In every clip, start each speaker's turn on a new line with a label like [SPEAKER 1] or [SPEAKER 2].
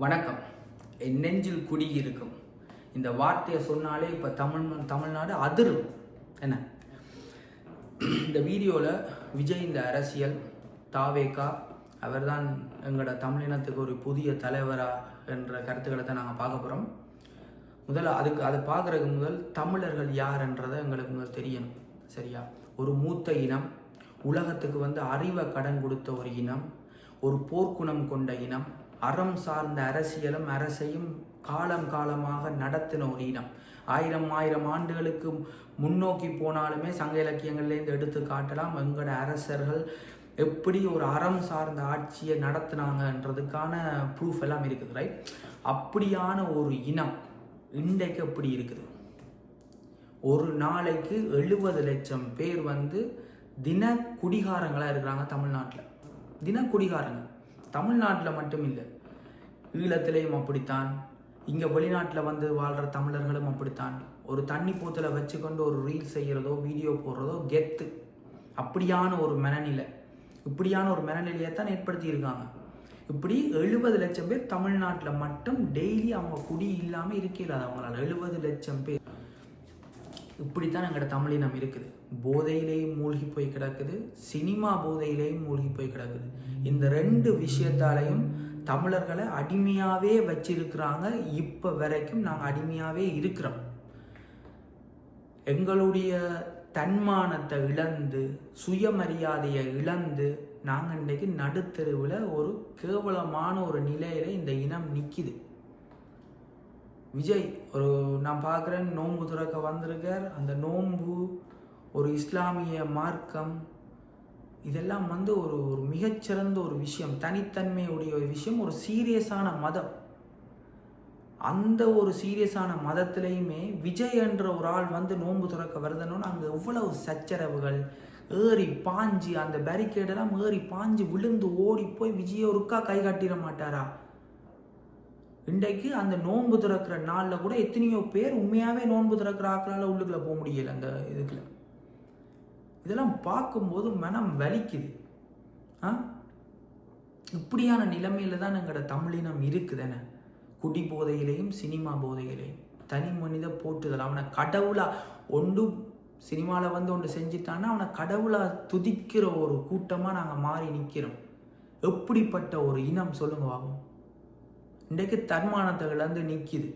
[SPEAKER 1] வணக்கம். என் நெஞ்சில் குடியிருக்கும் இந்த வார்த்தையை சொன்னாலே இப்போ தமிழ் தமிழ்நாடு அதிரும். என்ன? இந்த வீடியோவில் விஜய் இந்த அரசியல் தாவேகா அவர்தான் எங்களோட தமிழினத்துக்கு ஒரு புதிய தலைவரா என்ற கருத்துக்களை தான் நாங்கள் பார்க்க போகிறோம் முதல்ல அதுக்கு அதை பார்க்குறதுக்கு முதல் தமிழர்கள் யார்ன்றதை எங்களுக்கு முதல் தெரியணும். சரியா? ஒரு மூத்த இனம் உலகத்துக்கு வந்து அறிவை கடன் கொடுத்த ஒரு இனம் ஒரு போர்க்குணம் கொண்ட இனம் அறம் சார்ந்த அரசியலும் அரசையும் காலம் காலமாக நடத்தின ஒரு இனம். ஆயிரம் ஆயிரம் ஆண்டுகளுக்கு முன்னோக்கி போனாலுமே சங்க இலக்கியங்கள்லேருந்து எடுத்து காட்டலாம். எங்களோட அரசர்கள் எப்படி ஒரு அறம் சார்ந்த ஆட்சியை நடத்தினாங்கன்றதுக்கான ப்ரூஃப் எல்லாம் இருக்குது ரைட் அப்படியான ஒரு இனம் இன்றைக்கு எப்படி இருக்குது? ஒரு நாளைக்கு எழுபது லட்சம் பேர் வந்து தின குடிகாரங்களாக இருக்கிறாங்க தமிழ்நாட்டில். தின குடிகாரங்க தமிழ்நாட்டில் மட்டும் இல்லை. ஈழத்திலையும் அப்படித்தான். இங்கே வெளிநாட்டில் வந்து வாழ்கிற தமிழர்களும் அப்படித்தான். ஒரு தண்ணி பூத்தில் வச்சுக்கொண்டு ஒரு ரீல் செய்கிறதோ வீடியோ போடுறதோ கெத்து அப்படியான ஒரு மனநிலை. இப்படியான ஒரு மனநிலையை தான் ஏற்படுத்தியிருக்காங்க. இப்படி எழுபது லட்சம் பேர் தமிழ்நாட்டில் மட்டும் டெய்லி அவங்க குடி இல்லாமல் இருக்கிறாது அவங்களால எழுபது லட்சம் பேர். இப்படித்தான் எங்களோட தமிழினம் இருக்குது. போதையிலேயும் மூழ்கி போய் கிடக்குது. சினிமா போதையிலேயும் மூழ்கி போய் கிடக்குது. இந்த ரெண்டு விஷயத்தாலையும் தமிழர்களை அடிமையாகவே வச்சிருக்கிறாங்க. இப்போ வரைக்கும் நாங்கள் அடிமையாகவே இருக்கிறோம். எங்களுடைய தன்மானத்தை இழந்து சுயமரியாதையை இழந்து நாங்கள் இன்றைக்கு நடுத்தெருவில் ஒரு கேவலமான ஒரு நிலையில் இந்த இனம் நிற்கிது விஜய் ஒரு நான் பார்க்குறேன் நோன்பு துறக்க வந்திருக்கார். அந்த நோன்பு ஒரு இஸ்லாமிய மார்க்கம் இதெல்லாம் வந்து ஒரு ஒரு மிகச்சிறந்த ஒரு விஷயம். தனித்தன்மையுடைய ஒரு விஷயம். ஒரு சீரியஸான மதம். அந்த ஒரு சீரியஸான மதத்திலையுமே விஜய் என்ற ஒரு ஆள் வந்து நோன்பு துறக்க வருதுன்னு அங்கே எவ்வளவு சச்சரவுகள். ஏறி பாஞ்சு அந்த பேரிகேடெல்லாம் ஏறி பாஞ்சு விழுந்து ஓடி போய் விஜயை ஒருக்கா கை காட்டிட மாட்டாரா? இன்றைக்கு அந்த நோன்பு திறக்கிற நாளில் கூட எத்தனையோ பேர் உண்மையாகவே நோன்பு திறக்கிற ஆக்களால் உள்ளுக்குள்ளே போக முடியல அந்த இதுக்குள்ள. இதெல்லாம் பார்க்கும்போது மனம் வலிக்குது. ஆ? இப்படியான நிலைமையில தான் எங்களோட தமிழினம் இருக்குதுன்னு குடி போதையிலையும் சினிமா போதையிலையும் தனி மனித போட்டுதல் அவனை கடவுளா ஒன்று சினிமாவில் வந்து ஒன்று செஞ்சுட்டான்னா அவனை கடவுளா துதிக்கிற ஒரு கூட்டமாக நாங்கள் மாறி நிற்கிறோம் எப்படிப்பட்ட ஒரு இனம் சொல்லுங்க வாகும் இன்றைக்கு தன்மானத்தை இழந்து நிற்கிது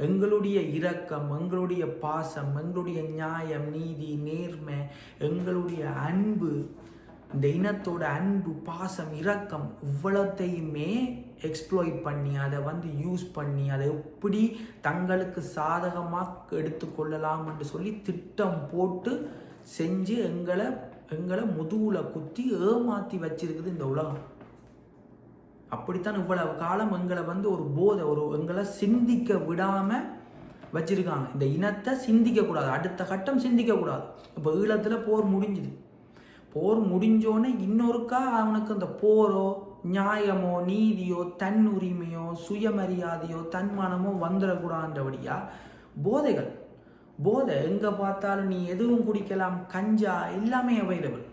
[SPEAKER 1] எங்களுடைய இரக்கம் எங்களுடைய பாசம் எங்களுடைய நியாயம் நீதி நேர்மை எங்களுடைய அன்பு இந்த இனத்தோட அன்பு பாசம் இரக்கம் இவ்வளத்தையுமே எக்ஸ்ப்ளோய் பண்ணி அதை வந்து யூஸ் பண்ணி அதை எப்படி தங்களுக்கு சாதகமாக எடுத்துக்கொள்ளலாம் என்று சொல்லி திட்டம் போட்டு செஞ்சு எங்களை எங்களை முதுகுல குத்தி ஏமாற்றி வச்சிருக்குது இந்த உலகம். அப்படித்தான் இவ்வளவு காலம் எங்களை வந்து ஒரு போதை ஒரு எங்களை சிந்திக்க விடாமல் வச்சிருக்காங்க. இந்த இனத்தை சிந்திக்கக்கூடாது அடுத்த கட்டம் சிந்திக்கக்கூடாது இப்போ ஈழத்தில் போர் முடிஞ்சுது. போர் முடிஞ்சோன்னே இன்னொருக்கா அவனுக்கு அந்த போரோ நியாயமோ நீதியோ தன் உரிமையோ சுயமரியாதையோ தன்மானமோ வந்துடக்கூடாதுன்றபடியா போதைகள். போதை எங்கே பார்த்தாலும் நீ எதுவும் குடிக்கலாம் கஞ்சா எல்லாமே அவைலபிள்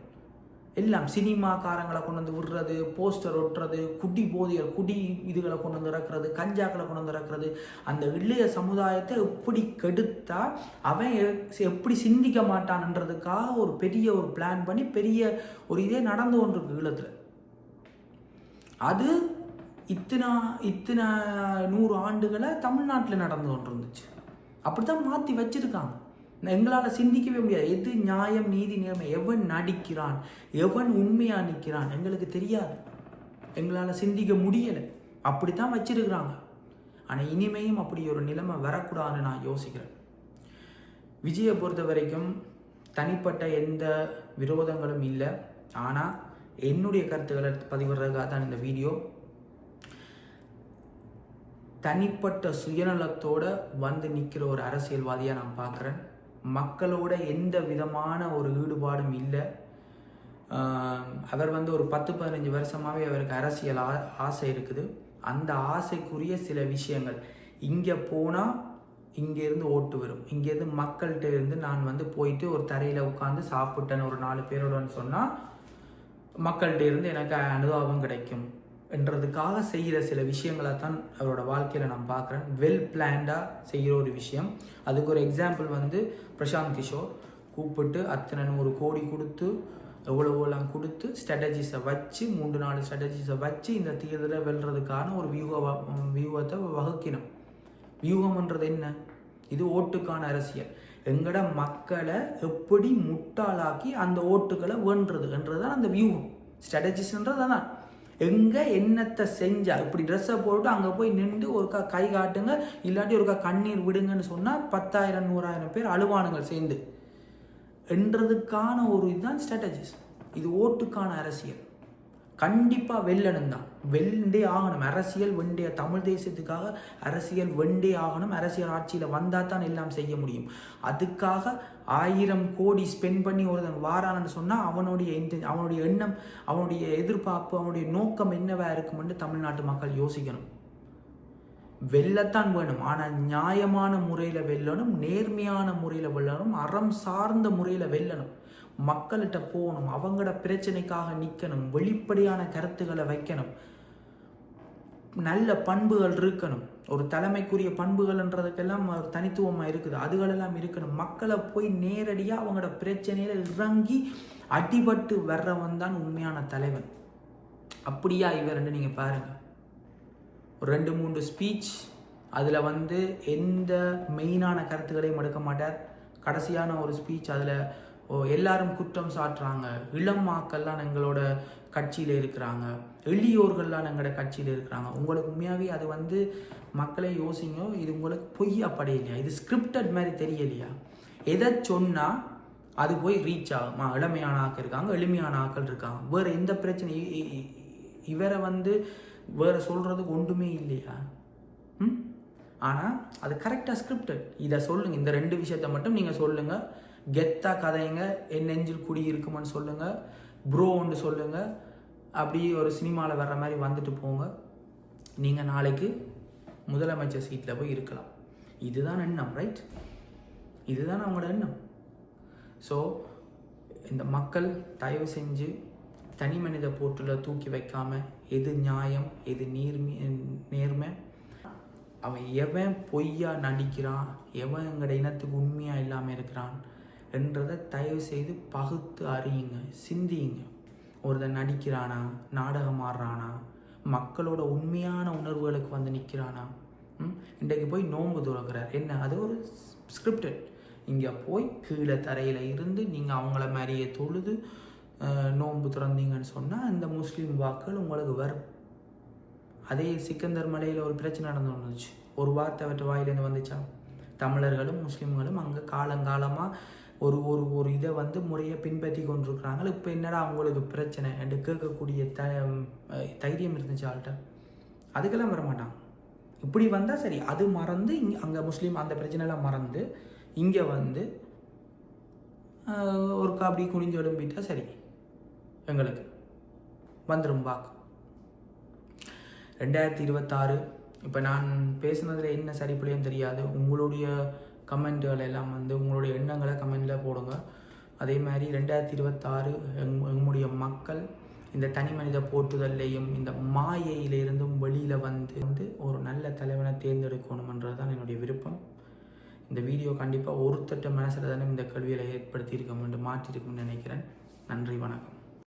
[SPEAKER 1] எல்லாம் சினிமாக்காரங்களை கொண்டு வந்து விடுறது போஸ்டர் ஒட்டுறது குடி போதைகள் குடி இதுகளை கொண்டு வந்து இறக்குறது கஞ்சாக்களை கொண்டு வந்து இறக்குறது. அந்த இளைய சமுதாயத்தை எப்படி கெடுத்தா அவன் எப்படி சிந்திக்க மாட்டான்ன்றதுக்காக ஒரு பெரிய ஒரு பிளான் பண்ணி பெரிய ஒரு இதே நடந்து கொண்டிருக்கு ஈழத்தில். அது இத்தனை இத்தனை நூறு ஆண்டுகளை தமிழ்நாட்டில் நடந்து கொண்டு இருந்துச்சு அப்படி தான் மாற்றி வச்சுருக்காங்க. எங்களால் சிந்திக்கவே முடியாது. எது நியாயம் நீதி நேர்மை? எவன் நடிக்கிறான்? எவன் உண்மையாக நிற்கிறான் எங்களுக்கு தெரியாது. எங்களால் சிந்திக்க முடியலை. அப்படித்தான் வச்சிருக்கிறாங்க. ஆனால் இனிமையும் அப்படி ஒரு நிலைமை வரக்கூடாதுன்னு நான் யோசிக்கிறேன். விஜயை பொறுத்த வரைக்கும் தனிப்பட்ட எந்த விரோதங்களும் இல்லை. ஆனால் என்னுடைய கருத்துக்களை பதிவிடுறதுக்காக தான் இந்த வீடியோ. தனிப்பட்ட சுயநலத்தோடு வந்து நிற்கிற ஒரு அரசியல்வாதியாக நான் பார்க்குறேன். மக்களோட எந்த விதமான ஒரு ஈடுபாடும் இல்லை. அவர் வந்து ஒரு பத்து பதினஞ்சு வருஷமாகவே அவருக்கு அரசியல் ஆ ஆசை இருக்குது. அந்த ஆசைக்குரிய சில விஷயங்கள். இங்கே போனால் இங்கேருந்து ஓட்டு வரும். இங்கேருந்து மக்கள்கிட்ட இருந்து நான் வந்து போயிட்டு ஒரு தரையில் உட்காந்து சாப்பிட்டேன்னு ஒரு நாலு பேரோடன்னு சொன்னால் மக்கள்கிட்ட இருந்து எனக்கு அனுதாபம் கிடைக்கும். என்றதுக்காக செய்கிற சில விஷயங்களை தான் அவரோட வாழ்க்கையில் நான் பார்க்குறேன். வெல் பிளான்டாக செய்கிற ஒரு விஷயம். அதுக்கு ஒரு எக்ஸாம்பிள் வந்து பிரசாந்த் கிஷோர். கூப்பிட்டு அத்தனை நூறு கோடி கொடுத்து எவ்வளோவெல்லாம் கொடுத்து ஸ்ட்ராட்டஜிஸை வச்சு மூன்று நாலு ஸ்ட்ராட்டஜிஸை வச்சு இந்த தேர்தலை வெல்றதுக்கான ஒரு வியூக வியூகத்தை வகுக்கினோம் வியூகம்ன்றது என்ன? இது ஓட்டுக்கான அரசியல். எங்கட மக்களை எப்படி முட்டாளாக்கி அந்த ஓட்டுகளை வேண்டுறதுன்றது தான் அந்த வியூகம். ஸ்ட்ராட்டஜிஸ்ன்றது அதான் எங்கே என்னத்தை செஞ்சா? இப்படி ட்ரெஸ்ஸை போட்டு அங்கே போய் நின்று ஒருக்கா கை காட்டுங்க இல்லாட்டி ஒருக்கா கண்ணீர் விடுங்கன்னு சொன்னால் பத்தாயிரம் நூறாயிரம் பேர் அழுவானுங்கள் சேர்ந்து. என்றதுக்கான ஒரு இதுதான் ஸ்ட்ராட்டஜிஸ் இது ஓட்டுக்கான அரசியல். கண்டிப்பாக வெல்லணும் தான். வெண்டே ஆகணும். அரசியல் வெண்டே தமிழ் தேசத்துக்காக அரசியல் வெண்டே ஆகணும். அரசியல் ஆட்சியில் வந்தால் தான் எல்லாம் செய்ய முடியும். அதுக்காக ஆயிரம் கோடி ஸ்பெண்ட் பண்ணி ஒருத்தன் வாரான்னு சொன்னால் அவனுடைய இன்டென் அவனுடைய எண்ணம் அவனுடைய எதிர்பார்ப்பு அவனுடைய நோக்கம் என்னவா இருக்குமென்று தமிழ்நாட்டு மக்கள் யோசிக்கணும். வெல்லத்தான் வேணும். ஆனால் நியாயமான முறையில் வெல்லணும். நேர்மையான முறையில் வெல்லணும். அறம் சார்ந்த முறையில் வெல்லணும். மக்கள்கிட்ட போகணும் அவங்களோட பிரச்சனைக்காக நிற்கணும் வெளிப்படையான கருத்துக்களை வைக்கணும். நல்ல பண்புகள் இருக்கணும். ஒரு தலைமைக்குரிய பண்புகள்ன்றதுக்கெல்லாம் ஒரு தனித்துவமாக இருக்குது. அதுகளெல்லாம் இருக்கணும். மக்களை போய் நேரடியாக அவங்களோட பிரச்சனையில் இறங்கி அடிபட்டு வர்றவன் தான் உண்மையான தலைவன். அப்படியா இவர்னு நீங்கள் பாருங்கள் ஒரு ரெண்டு மூன்று ஸ்பீச் அதில் வந்து எந்த மெயினான கருத்துக்களையும் எடுக்க மாட்டார். கடைசியான ஒரு ஸ்பீச் அதில் எல்லாரும் குற்றம் சாட்டுறாங்க. இளம் மாக்கள்லாம் எங்களோட கட்சியில் இருக்கிறாங்க. எளியோர்கள்லாம் எங்களோட கட்சியில் இருக்கிறாங்க. உங்களுக்கு உண்மையாகவே அது வந்து மக்களை யோசிங்க. இது உங்களுக்கு பொய்யா படையலையா? இது ஸ்கிரிப்டட் மாதிரி தெரியலையா? எதை சொன்னால் அது போய் ரீச் ஆகும்? இளமையான ஆக்கள் இருக்காங்க எளிமையான ஆக்கள் இருக்காங்க. வேறு எந்த பிரச்சனையும் இவரை வந்து வேறு சொல்கிறதுக்கு ஒன்றுமே இல்லையா? ம்? ஆனால் அது கரெக்டாக ஸ்கிரிப்டட் இதை சொல்லுங்கள் இந்த ரெண்டு விஷயத்த மட்டும் நீங்கள் சொல்லுங்கள் கெத்தா கதைங்க என் நெஞ்சில் குடி இருக்குமான்னு சொல்லுங்கள் ப்ரோன்னு சொல்லுங்கள் அப்படியே ஒரு சினிமாவில் வர்ற மாதிரி வந்துட்டு போங்க. நீங்கள் நாளைக்கு முதலமைச்சர் சீட்டில் போய் இருக்கலாம். இதுதான் எண்ணம் ரைட் இதுதான் அவங்களோட எண்ணம். ஸோ இந்த மக்கள் தயவு செஞ்சு தனி மனித போட்டில் தூக்கி வைக்காம எது நியாயம் எது நீர்மி நேர்மை? அவன் எவன் பொய்யா நடிக்கிறான்? எவன் எங்களோட இனத்துக்கு உண்மையாக இல்லாமல் இருக்கிறான்? என்றதை தயவு செய்து பகுத்து அறியுங்க சிந்தியுங்க. ஒருத்தன் நடிக்கிறானா நாடகம் ஆடுறானா மக்களோட உண்மையான உணர்வுகளுக்கு வந்து நிற்கிறானா இன்றைக்கு போய் நோன்பு துறக்கிறார். என்ன? அது ஒரு ஸ்கிரிப்டட் இங்கே போய் கீழே தரையில் இருந்து நீங்கள் அவங்கள மாதிரியே தொழுது நோன்பு திறந்தீங்கன்னு சொன்னால் இந்த முஸ்லீம் வாக்கள் உங்களுக்கு வரும். அதே சிக்கந்தர் மலையில் ஒரு பிரச்சனை நடந்து வந்துச்சு. ஒரு வார்த்தை அவற்ற வாயிலேருந்து வந்துச்சா? தமிழர்களும் முஸ்லீம்களும் அங்கே காலங்காலமாக ஒரு ஒரு ஒரு இதை வந்து முறையை பின்பற்றி கொண்டிருக்கிறாங்க. இப்போ என்னடா அவங்களுக்கு பிரச்சனை? என்று கேட்கக்கூடிய த தைரியம் இருந்துச்சு ஆள்கிட்ட. அதுக்கெல்லாம் வரமாட்டாங்க இப்படி வந்தால் சரி. அது மறந்து இங்கே அங்கே முஸ்லீம் அந்த பிரச்சனைலாம் மறந்து இங்கே வந்து ஒரு கபடி குனிஞ்சு எழும்பிட்டா சரி. எங்களுக்கு வந்துடும் வாக்கு. ரெண்டாயிரத்தி இருபத்தாறு இப்போ நான் பேசுனதில் என்ன சரிப்படியும் தெரியாது. உங்களுடைய கமெண்ட்டுகள் எல்லாம் வந்து உங்களுடைய எண்ணங்களை கமெண்டில் போடுங்க. அதே மாதிரி ரெண்டாயிரத்தி இருபத்தாறு எங் எங்களுடைய மக்கள் இந்த தனி மனித போற்றுதல்லையும் இந்த மாயையிலிருந்தும் வெளியில் வந்து வந்து ஒரு நல்ல தலைவனை தேர்ந்தெடுக்கணுமன்றது தான் என்னுடைய விருப்பம். இந்த வீடியோ கண்டிப்பாக ஒருத்தட்ட மனசில் தானே இந்த கல்வியில் ஏற்படுத்தியிருக்கோம் என்று மாற்றிருக்கும்னு நினைக்கிறேன். நன்றி வணக்கம்.